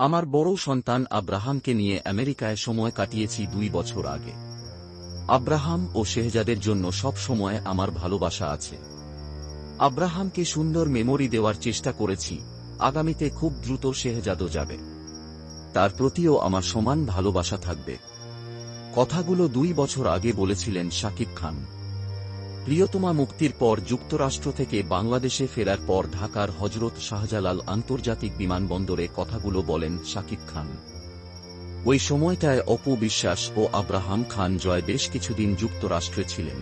আমার বড় সন্তান আব্রাহামকে নিয়ে আমেরিকায় সময় কাটিয়েছি দুই বছর আগে। আব্রাহাম ও শেহজাদের জন্য সব সময় আমার ভালোবাসা আছে। আব্রাহামকে সুন্দর মেমোরি দেওয়ার চেষ্টা করেছি, আগামীতে খুব দ্রুত শেহজাদও যাবে। তার প্রতিও আমার সমান ভালোবাসা থাকবে। কথাগুলো দুই বছর আগে বলেছিলেন শাকিব খান। প্রিয়তমা মুক্তির পর যুক্তরাষ্ট্র থেকে বাংলাদেশে ফেরার পর ঢাকার হজরত শাহজালাল আন্তর্জাতিক বিমানবন্দরে কথাগুলো বলেন শাকিব খান। ওই সময়টায় অপু বিশ্বাস ও আব্রাহাম খান জয় বেশ কিছুদিন যুক্তরাষ্ট্রে ছিলেন।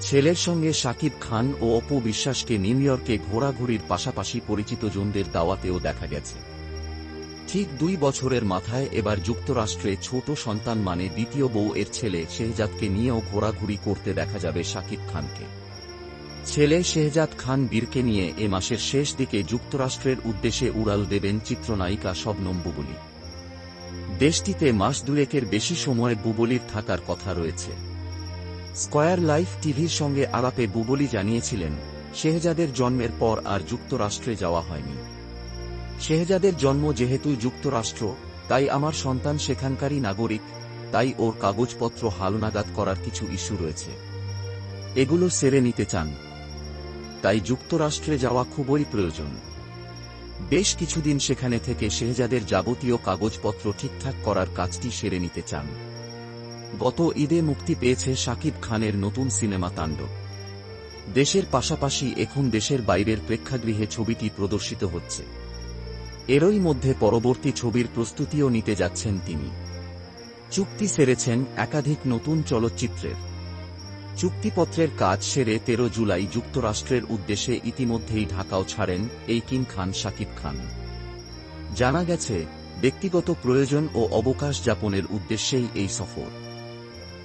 ছেলের সঙ্গে শাকিব খান ও অপু বিশ্বাসকে নিউ ইয়র্কে ঘোরাঘুরির পাশাপাশি পরিচিত জনদের দাওয়াতেও দেখা গেছে। ঠিক দুই বছরের মাথায় এবার যুক্তরাষ্ট্রে ছোট সন্তান মানে দ্বিতীয় বউ এর ছেলে শেহজাদকে নিয়েও ঘোরাঘুরি করতে দেখা যাবে শাকিব খানকে। ছেলে শেহজাদ খান বীরকে নিয়ে এ মাসের শেষ দিকে যুক্তরাষ্ট্রের উদ্দেশ্যে উড়াল দেবেন চিত্রনায়িকা শবনম বুবলি। দেশটিতে মাস দুয়েকের বেশি সময় বুবলির থাকার কথা রয়েছে। স্কয়ার লাইফ টিভির সঙ্গে আলাপে বুবলি জানিয়েছিলেন, শেহজাদের জন্মের পর আর যুক্তরাষ্ট্রে যাওয়া হয়নি। শেহজাদের জন্ম যেহেতু যুক্তরাষ্ট্র, তাই আমার সন্তান সেখানকারই নাগরিক, তাই ওর কাগজপত্র হালনাগাদ করার কিছু ইস্যু রয়েছে। এগুলো সেরে নিতে চান। তাই যুক্তরাষ্ট্রে যাওয়া খুবই প্রয়োজন। বেশ কিছুদিন সেখানে থেকে শেহজাদের যাবতীয় কাগজপত্র ঠিকঠাক করার কাজটি সেরে নিতে চান। গত ঈদে মুক্তি পেয়েছে শাকিব খানের নতুন সিনেমা তাণ্ডব। দেশের পাশাপাশি এখন দেশের বাইরের প্রেক্ষাগৃহে ছবিটি প্রদর্শিত হচ্ছে। এরই মধ্যে পরবর্তী ছবির প্রস্তুতিও নিতে যাচ্ছেন তিনি। চুক্তি সেরেছেন একাধিক নতুন চলচ্চিত্রের। চুক্তিপত্রের কাজ সেরে তেরো জুলাই যুক্তরাষ্ট্রের উদ্দেশ্যে ইতিমধ্যেই ঢাকাও ছাড়েন এই কিং খান, শাকিব খান। জানা গেছে, ব্যক্তিগত প্রয়োজন ও অবকাশ যাপনের উদ্দেশ্যেই এই সফর।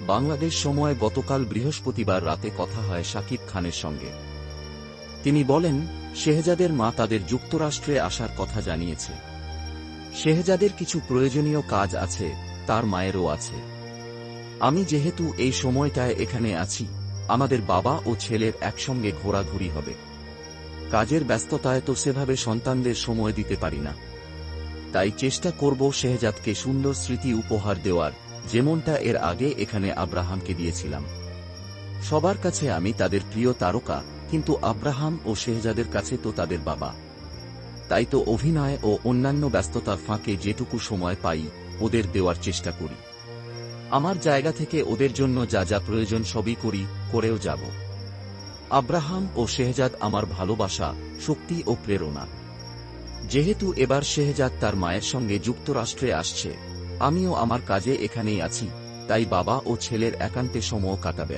বাংলাদেশ সময় গতকাল বৃহস্পতিবার রাতে কথা হয় শাকিব খানের সঙ্গে। তিনি বলেন, শেহজাদের মা তাদের যুক্তরাষ্ট্রে আসার কথা জানিয়েছে। শেহজাদের কিছু প্রয়োজনীয় কাজ আছে, তার মায়েরও আছে। আমি যেহেতু এই সময়টায় এখানে আছি, আমাদের বাবা ও ছেলের একসঙ্গে ঘোরাঘুরি হবে। কাজের ব্যস্ততায় তো সেভাবে সন্তানদের সময় দিতে পারি না। তাই চেষ্টা করব শেহজাদকে সুন্দর স্মৃতি উপহার দেওয়ার, যেমনটা এর আগে এখানে আব্রাহামকে দিয়েছিলাম। সবার কাছে আমি তাদের প্রিয় তারকা কিন্তু আব্রাহাম ও শেহজাদের কাছে তো তাদের বাবা। তাই তো অভিনয় ও অন্যান্য ব্যস্ততার ফাঁকে যেটুকু সময় পাই ওদের দেওয়ার চেষ্টা করি। আমার জায়গা থেকে ওদের জন্য যা যা প্রয়োজন সবই করি, করেও যাব। আব্রাহাম ও শেহজাদ আমার ভালোবাসা, শক্তি ও প্রেরণা। যেহেতু এবার শেহজাদ তার মায়ের সঙ্গে যুক্তরাষ্ট্রে আসছে, আমিও আমার কাজে এখানেই আছি, তাই বাবা ও ছেলের একান্তে সময় কাটাবে।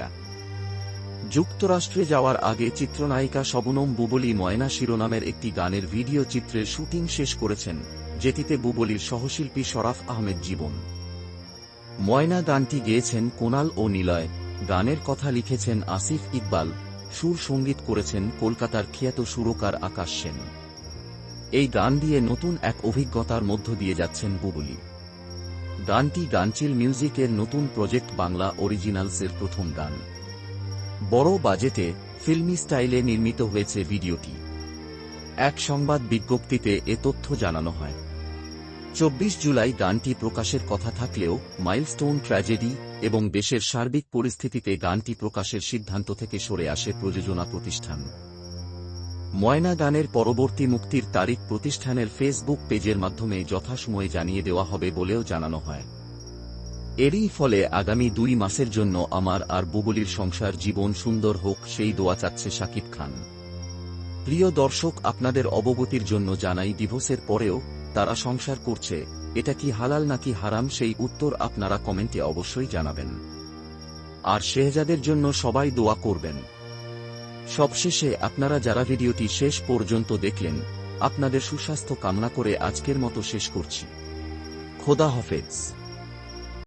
যুক্তরাষ্ট্রে যাওয়ার আগে চিত্রনায়িকা শবনম বুবলি ময়না শিরোনামের একটি গানের ভিডিও চিত্রের শুটিং শেষ করেছেন, যেটিতে বুবলির সহশিল্পী শরাফ আহমেদ জীবন। ময়না গানটি গেয়েছেন কোনাল ও নিলয়, গানের কথা লিখেছেন আসিফ ইকবাল, সুর সংগীত করেছেন কলকাতার খ্যাত সুরকার আকাশ সেন। এই গান দিয়ে নতুন এক অভিজ্ঞতার মধ্য দিয়ে যাচ্ছেন বুবলি। গানটি গানচিল মিউজিকের নতুন প্রজেক্ট বাংলা অরিজিনালসের প্রথম গান। বড় বাজেটে ফিল্মি স্টাইলে নির্মিত হয়েছে ভিডিওটি। এক সংবাদ বিজ্ঞপ্তিতে এ তথ্য জানানো হয়। চব্বিশ জুলাই গানটি প্রকাশের কথা থাকলেও মাইলস্টোন ট্র্যাজেডি এবং দেশের সার্বিক পরিস্থিতিতে গানটি প্রকাশের সিদ্ধান্ত থেকে সরে আসে প্রযোজনা প্রতিষ্ঠান। ময়না গানের পরবর্তী মুক্তির তারিখ প্রতিষ্ঠানের ফেসবুক পেজের মাধ্যমে যথাসময়ে জানিয়ে দেওয়া হবে বলেও জানানো হয়। এরই ফলে আগামী দুই মাসের জন্য আমার আর বুবলির সংসার জীবন সুন্দর হোক সেই দোয়া চাচ্ছে শাকিব খান। প্রিয় দর্শক, আপনাদের অবগতির জন্য জানাই ডিভোর্সের পরেও তারা সংসার করছে, এটা কি হালাল নাকি হারাম সেই উত্তর আপনারা কমেন্টে অবশ্যই জানাবেন। আর শেহজাদের জন্য সবাই দোয়া করবেন। সবশেষে আপনারা যারা ভিডিওটি শেষ পর্যন্ত দেখলেন, আপনাদের সুস্বাস্থ্য কামনা করে আজকের মতো শেষ করছি। খোদা হাফেজ।